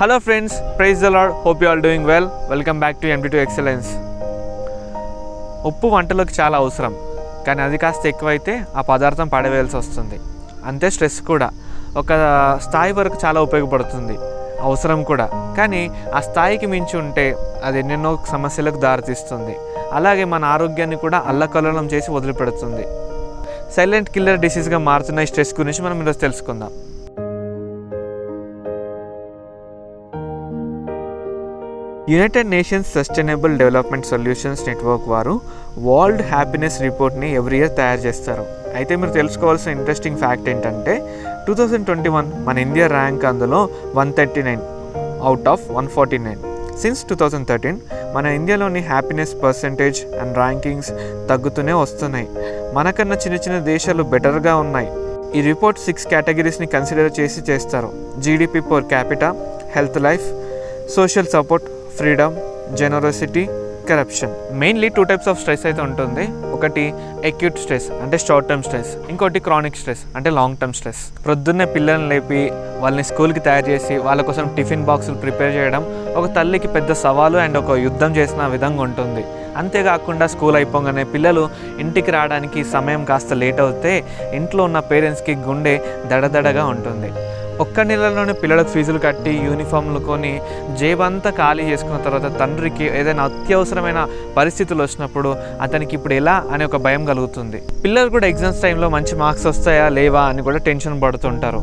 Hello friends praise the Lord hope you all doing well welcome back to MP to excellence ఉప్పు వంటలకు చాలా అవసరం కానీ అది కాస్త ఎక్కువైతే ఆ పదార్థం పడవేయాల్సి వస్తుంది. అంతే స్ట్రెస్ కూడా. ఒక స్థాయి వరకు చాలా ఉపయోగపడుతుంది. అవసరం కూడా. కానీ ఆ స్థాయికి మించి ఉంటే అది ఎన్నెన్నో సమస్యలకు దారితీస్తుంది. అలాగే మన ఆరోగ్యాన్ని కూడా అల్లకల్లోలం చేసి వదిలిపెడుతుంది. సైలెంట్ కిల్లర్ డిసీజ్గా మారుతున్న ఈ స్ట్రెస్ గురించి మనం ఈరోజు తెలుసుకుందాం. United Nations sustainable development solutions network వారు వరల్డ్ హ్యాపీనెస్ రిపోర్ట్ని ఎవ్రీ ఇయర్ తయారు చేస్తారు. అయితే మీరు తెలుసుకోవాల్సిన ఇంట్రెస్టింగ్ ఫ్యాక్ట్ ఏంటంటే టూ థౌజండ్ ట్వంటీ వన్ మన ఇండియా ర్యాంక్ అందులో one thirty nine out of one forty nine since two thousand thirteen మన ఇండియాలోని హ్యాపీనెస్ పర్సంటేజ్ అండ్ ర్యాంకింగ్స్ తగ్గుతూనే వస్తున్నాయి. మనకన్నా చిన్న చిన్న దేశాలు బెటర్గా ఉన్నాయి. ఈ రిపోర్ట్ సిక్స్ కేటగిరీస్ని కన్సిడర్ చేసి చేస్తారు. GDP per capita health life social support freedom generosity corruption mainly two types of stress అయితే ఉంటుంది. ఒకటి అక్యూట్ స్ట్రెస్ అంటే షార్ట్ టర్మ్ స్ట్రెస్ ఇంకోటి క్రానిక్ స్ట్రెస్ అంటే లాంగ్ టర్మ్ స్ట్రెస్ ప్రొద్దున్నే పిల్లల్ని లేపి వాళ్ళని స్కూల్కి తయారు చేసి వాళ్ళ కోసం టిఫిన్ బాక్సులు ప్రిపేర్ చేయడం ఒక తల్లికి పెద్ద సవాలు అండ్ ఒక యుద్ధం చేసిన విధంగా ఉంటుంది. అంతేకాకుండా స్కూల్ అయిపోగానే పిల్లలు ఇంటికి రావడానికి సమయం కాస్త లేట్ అవుతే ఇంట్లో ఉన్న పేరెంట్స్కి గుండె దడదడగా ఉంటుంది. ఒక్క నెలలోనే పిల్లలకు ఫీజులు కట్టి యూనిఫామ్లు కొని జేబంతా ఖాళీ చేసుకున్న తర్వాత తండ్రికి ఏదైనా అత్యవసరమైన పరిస్థితులు వచ్చినప్పుడు అతనికి ఇప్పుడు ఎలా అనే ఒక భయం కలుగుతుంది. పిల్లలు కూడా ఎగ్జామ్స్ టైంలో మంచి మార్క్స్ వస్తాయా లేవా అని కూడా టెన్షన్ పడుతుంటారు.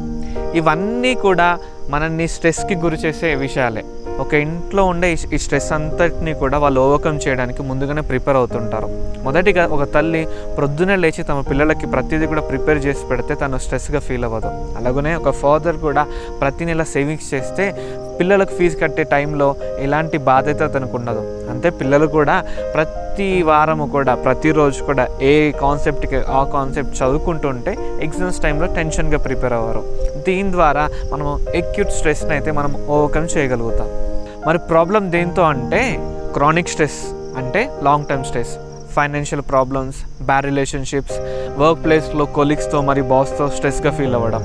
ఇవన్నీ కూడా మనల్ని స్ట్రెస్కి గురి చేసే విషయాలే. ఒక ఇంట్లో ఉండే ఈ- స్ట్రెస్ అంతటిని కూడా వాళ్ళు ఓవర్కమ్ చేయడానికి ముందుగానే ప్రిపేర్ అవుతుంటారు. మొదటిగా ఒక తల్లి ప్రొద్దునే లేచి తమ పిల్లలకి ప్రతిదీ కూడా ప్రిపేర్ చేసి పెడితే తను స్ట్రెస్గా ఫీల్ అవ్వదు. అలాగనే ఒక ఫాదర్ కూడా ప్రతి నెల సేవింగ్స్ చేస్తే పిల్లలకు ఫీజు కట్టే టైంలో ఎలాంటి బాధ్యత తనకు ఉండదు. అంతే పిల్లలు కూడా ప్రతి వారము కూడా ప్రతిరోజు కూడా ఏ కాన్సెప్ట్కి ఆ కాన్సెప్ట్ చదువుకుంటుంటే ఎగ్జామ్స్ టైంలో టెన్షన్గా ప్రిపేర్ అవ్వరు. దీని ద్వారా మనము ఎక్యూట్ స్ట్రెస్ని అయితే మనం ఓవర్కమ్ చేయగలుగుతాం. మరి ప్రాబ్లం దేంతో అంటే క్రానిక్ స్ట్రెస్ అంటే long term stress financial problems bad relationships work ప్లేస్లో కొలీగ్స్తో మరి బాస్తో స్ట్రెస్గా ఫీల్ అవ్వడం.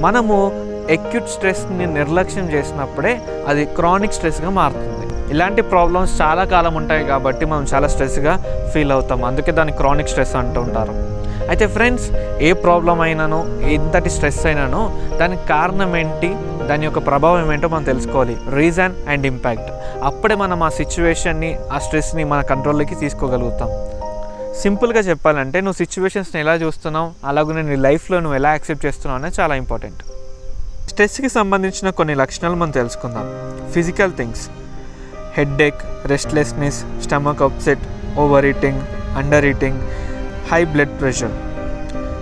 మనము ఎక్యూట్ స్ట్రెస్ని నిర్లక్ష్యం చేసినప్పుడే అది క్రానిక్ స్ట్రెస్గా మారుతుంది. ఇలాంటి ప్రాబ్లమ్స్ చాలా కాలం ఉంటాయి కాబట్టి మనం చాలా స్ట్రెస్గా ఫీల్ అవుతాం. అందుకే దాన్ని క్రానిక్ స్ట్రెస్ అంటూ ఉంటారు. అయితే ఫ్రెండ్స్ ఏ ప్రాబ్లం అయినానో ఎంతటి స్ట్రెస్ అయినానో దానికి కారణం ఏంటి దాని యొక్క ప్రభావం ఏంటో మనం తెలుసుకోవాలి. రీజన్ అండ్ ఇంపాక్ట్ అప్పుడే మనం ఆ సిచ్యువేషన్ని ఆ స్ట్రెస్ని మన కంట్రోల్లోకి తీసుకోగలుగుతాం. సింపుల్గా చెప్పాలంటే నువ్వు సిచ్యువేషన్స్ని ఎలా చూస్తున్నావు అలాగే నీ లైఫ్లో నువ్వు ఎలా యాక్సెప్ట్ చేస్తున్నావు అనేది చాలా ఇంపార్టెంట్ స్ట్రెస్కి సంబంధించిన కొన్ని లక్షణాలు మనం తెలుసుకుందాం. Physical things headache restlessness stomach upset over eating under eating high blood pressure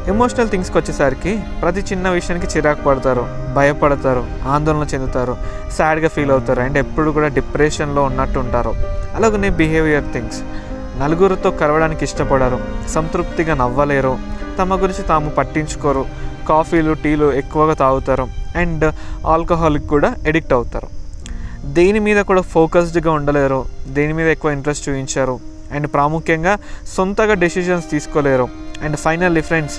emotional థింగ్స్కి వచ్చేసరికి ప్రతి చిన్న విషయానికి చిరాకు పడతారు భయపడతారు ఆందోళన చెందుతారు సాడ్గా ఫీల్ అవుతారు అండ్ ఎప్పుడు కూడా డిప్రెషన్లో ఉన్నట్టు ఉంటారు. అలాగనే బిహేవియర్ థింగ్స్ నలుగురితో కలవడానికి ఇష్టపడరు సంతృప్తిగా నవ్వలేరు తమ గురించి తాము పట్టించుకోరు కాఫీలు టీలు ఎక్కువగా తాగుతారు అండ్ ఆల్కహాల్కి కూడా ఎడిక్ట్ అవుతారు. దేని మీద కూడా ఫోకస్డ్గా ఉండలేరు దేని మీద ఎక్కువ ఇంట్రెస్ట్ చూపించారు అండ్ ప్రాముఖ్యంగా సొంతగా డెసిషన్స్ తీసుకోలేరు. And finally friends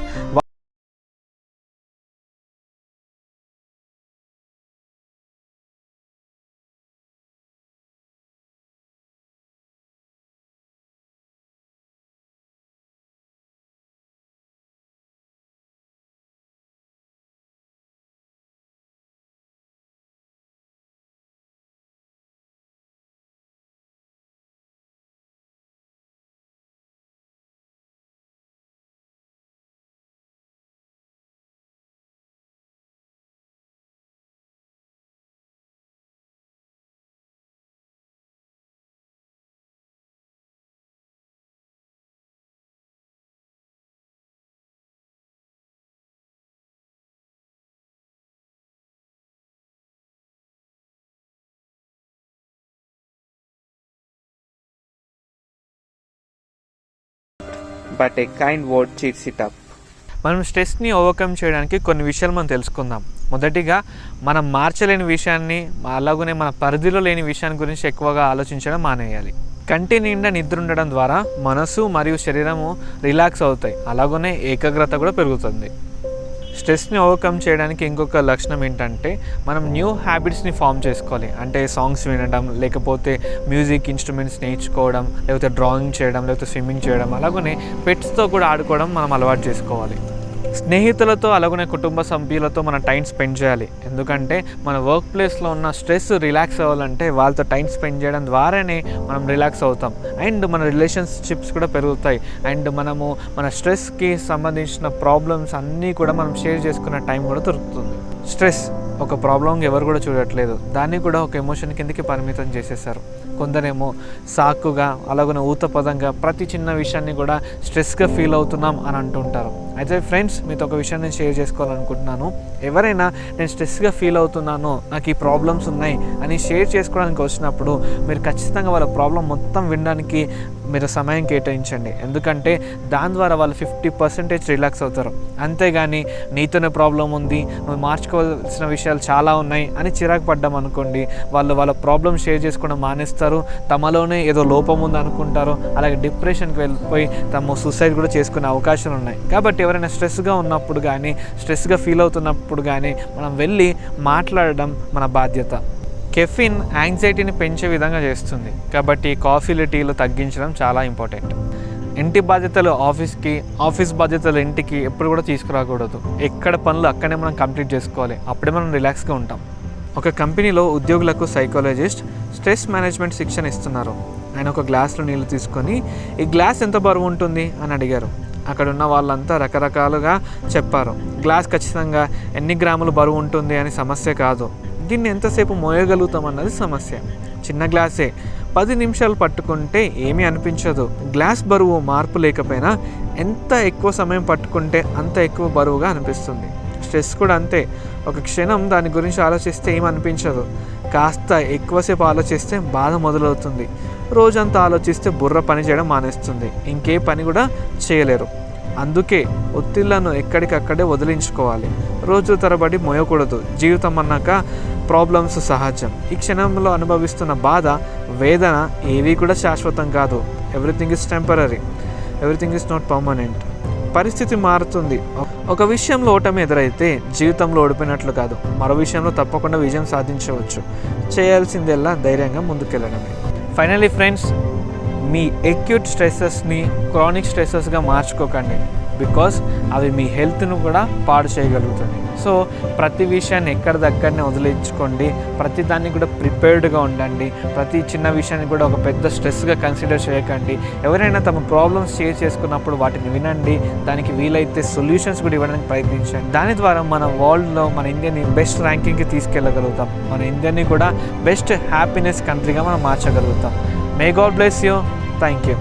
but a kind word cheats it up మనం స్ట్రెస్ని ఓవర్కమ్ చేయడానికి కొన్ని విషయాలు మనం తెలుసుకుందాం. మొదటిగా మనం మార్చలేని విషయాన్ని అలాగనే మన పరిధిలో లేని విషయాన్ని గురించి ఎక్కువగా ఆలోచించడం మానేయాలి. కంటి నిండా నిద్ర ఉండడం ద్వారా మనసు మరియు శరీరము రిలాక్స్ అవుతాయి. అలాగనే ఏకాగ్రత కూడా పెరుగుతుంది. స్ట్రెస్ని ఓవర్కమ్ చేయడానికి ఇంకొక లక్షణం ఏంటంటే మనం న్యూ హ్యాబిట్స్ని ఫామ్ చేసుకోవాలి. అంటే సాంగ్స్ వినడం లేకపోతే మ్యూజిక్ ఇన్స్ట్రుమెంట్స్ నేర్చుకోవడం లేకపోతే డ్రాయింగ్ చేయడం లేకపోతే స్విమ్మింగ్ చేయడం అలాగనే పెట్స్తో కూడా ఆడుకోవడం మనం అలవాటు చేసుకోవాలి. స్నేహితులతో అలాగనే కుటుంబ సభ్యులతో మనం టైం స్పెండ్ చేయాలి. ఎందుకంటే మన వర్క్ ప్లేస్లో ఉన్న స్ట్రెస్ రిలాక్స్ అవ్వాలంటే వాళ్ళతో టైం స్పెండ్ చేయడం ద్వారానే మనం రిలాక్స్ అవుతాం. అండ్ మన రిలేషన్షిప్స్ కూడా పెరుగుతాయి. అండ్ మనము మన స్ట్రెస్కి సంబంధించిన ప్రాబ్లమ్స్ అన్నీ కూడా మనం షేర్ చేసుకున్న టైం కూడా దొరుకుతుంది. స్ట్రెస్ ఒక ప్రాబ్లం ఎవరు కూడా చూడట్లేదు. దాన్ని కూడా ఒక ఎమోషన్ కిందకి పరిమితం చేసేసారు కొందరేమో సాకుగా అలాగనే ఊతపదంగా ప్రతి చిన్న విషయాన్ని కూడా స్ట్రెస్గా ఫీల్ అవుతున్నాం అని అంటుంటారు. అయితే ఫ్రెండ్స్ మీతో ఒక విషయం నేను షేర్ చేసుకోవాలనుకుంటున్నాను. ఎవరైనా నేను స్ట్రెస్గా ఫీల్ అవుతున్నాను నాకు ఈ ప్రాబ్లమ్స్ ఉన్నాయి అని షేర్ చేసుకోవడానికి వచ్చినప్పుడు మీరు ఖచ్చితంగా వాళ్ళ ప్రాబ్లం మొత్తం వినడానికి మీరు సమయం కేటాయించండి. ఎందుకంటే దాని ద్వారా వాళ్ళు ఫిఫ్టీ పర్సెంటేజ్ రిలాక్స్ అవుతారు. అంతేగాని నీతోనే ప్రాబ్లం ఉంది నువ్వు మార్చుకోవాల్సిన విషయాలు చాలా ఉన్నాయి అని చిరాకు పడ్డాం అనుకోండి వాళ్ళు వాళ్ళ ప్రాబ్లం షేర్ చేసుకోవడం మానేస్తారు. తమలోనే ఏదో లోపం ఉంది అనుకుంటారు. అలాగే డిప్రెషన్కి వెళ్ళిపోయి తమ సూసైడ్ కూడా చేసుకునే అవకాశాలు ఉన్నాయి. కాబట్టి ఎవరైనా స్ట్రెస్గా ఉన్నప్పుడు కానీ స్ట్రెస్గా ఫీల్ అవుతున్నప్పుడు కానీ మనం వెళ్ళి మాట్లాడడం మన బాధ్యత. కెఫిన్ యాంగ్జైటీని పెంచే విధంగా చేస్తుంది. కాబట్టి కాఫీలు టీలు తగ్గించడం చాలా ఇంపార్టెంట్. ఇంటి బాధ్యతలు ఆఫీస్కి ఆఫీస్ బాధ్యతలు ఇంటికి ఎప్పుడు కూడా తీసుకురాకూడదు. ఎక్కడ పనులు అక్కడే మనం కంప్లీట్ చేసుకోవాలి. అప్పుడే మనం రిలాక్స్గా ఉంటాం. ఒక కంపెనీలో ఉద్యోగులకు సైకాలజిస్ట్ స్ట్రెస్ మేనేజ్మెంట్ శిక్షణ ఇస్తున్నారు. ఆయన ఒక గ్లాస్లో నీళ్ళు తీసుకొని ఈ గ్లాస్ ఎంత బరువు ఉంటుంది? అని అడిగారు. అక్కడ ఉన్న వాళ్ళంతా రకరకాలుగా చెప్పారు. గ్లాస్ ఖచ్చితంగా ఎన్ని గ్రాములు బరువు ఉంటుంది? అని సమస్య కాదు. దీన్ని ఎంతసేపు మోయగలుగుతాం అన్నది సమస్య. చిన్న గ్లాసే. పది నిమిషాలు పట్టుకుంటే ఏమీ అనిపించదు. గ్లాస్ బరువు మార్పు లేకపోయినా ఎంత ఎక్కువ సమయం పట్టుకుంటే అంత ఎక్కువ బరువుగా అనిపిస్తుంది. స్ట్రెస్ కూడా అంతే. ఒక క్షణం దాని గురించి ఆలోచిస్తే ఏమనిపించదు కాస్త ఎక్కువసేపు ఆలోచిస్తే బాధ మొదలవుతుంది. రోజంతా ఆలోచిస్తే బుర్ర పని చేయడం మానేస్తుంది. ఇంకే పని కూడా చేయలేరు. అందుకే ఒత్తిళ్ళను ఎక్కడికక్కడే వదిలించుకోవాలి. రోజు తరబడి మోయకూడదు. జీవితం అన్నాక ప్రాబ్లమ్స్ సహజం. ఈ క్షణంలో అనుభవిస్తున్న బాధ వేదన ఏవి కూడా శాశ్వతం కాదు. Everything is temporary everything is not permanent పరిస్థితి మారుతుంది. ఒక విషయంలో ఓటమి ఎదురైతే జీవితంలో ఓడిపోయినట్లు కాదు. మరో విషయంలో తప్పకుండా విజయం సాధించవచ్చు. చేయాల్సిందల్లా ధైర్యంగా ముందుకెళ్ళడమే ఫైనలీ ఫ్రెండ్స్ మీ ఎక్యూట్ స్ట్రెస్సెస్ని క్రానిక్ స్ట్రెస్సెస్గా మార్చుకోకండి. బికాస్ అవి మీ హెల్త్ను కూడా పాడు చేయగలుగుతుంది సో ప్రతి విషయాన్ని ఎక్కడ దగ్గరనే వదిలించుకోండి. ప్రతి దాన్ని కూడా ప్రిపేర్డ్గా ఉండండి. ప్రతి చిన్న విషయాన్ని కూడా ఒక పెద్ద స్ట్రెస్గా కన్సిడర్ చేయకండి. ఎవరైనా తమ ప్రాబ్లమ్స్ షేర్ చేసుకున్నప్పుడు వాటిని వినండి. దానికి వీలైతే సొల్యూషన్స్ కూడా ఇవ్వడానికి ప్రయత్నించండి. దాని ద్వారా మన వరల్డ్లో మన ఇండియాని బెస్ట్ ర్యాంకింగ్కి తీసుకెళ్ళగలుగుతాం. మన ఇండియాని కూడా బెస్ట్ హ్యాపీనెస్ కంట్రీగా మనం మార్చగలుగుతాం. May God bless you thank you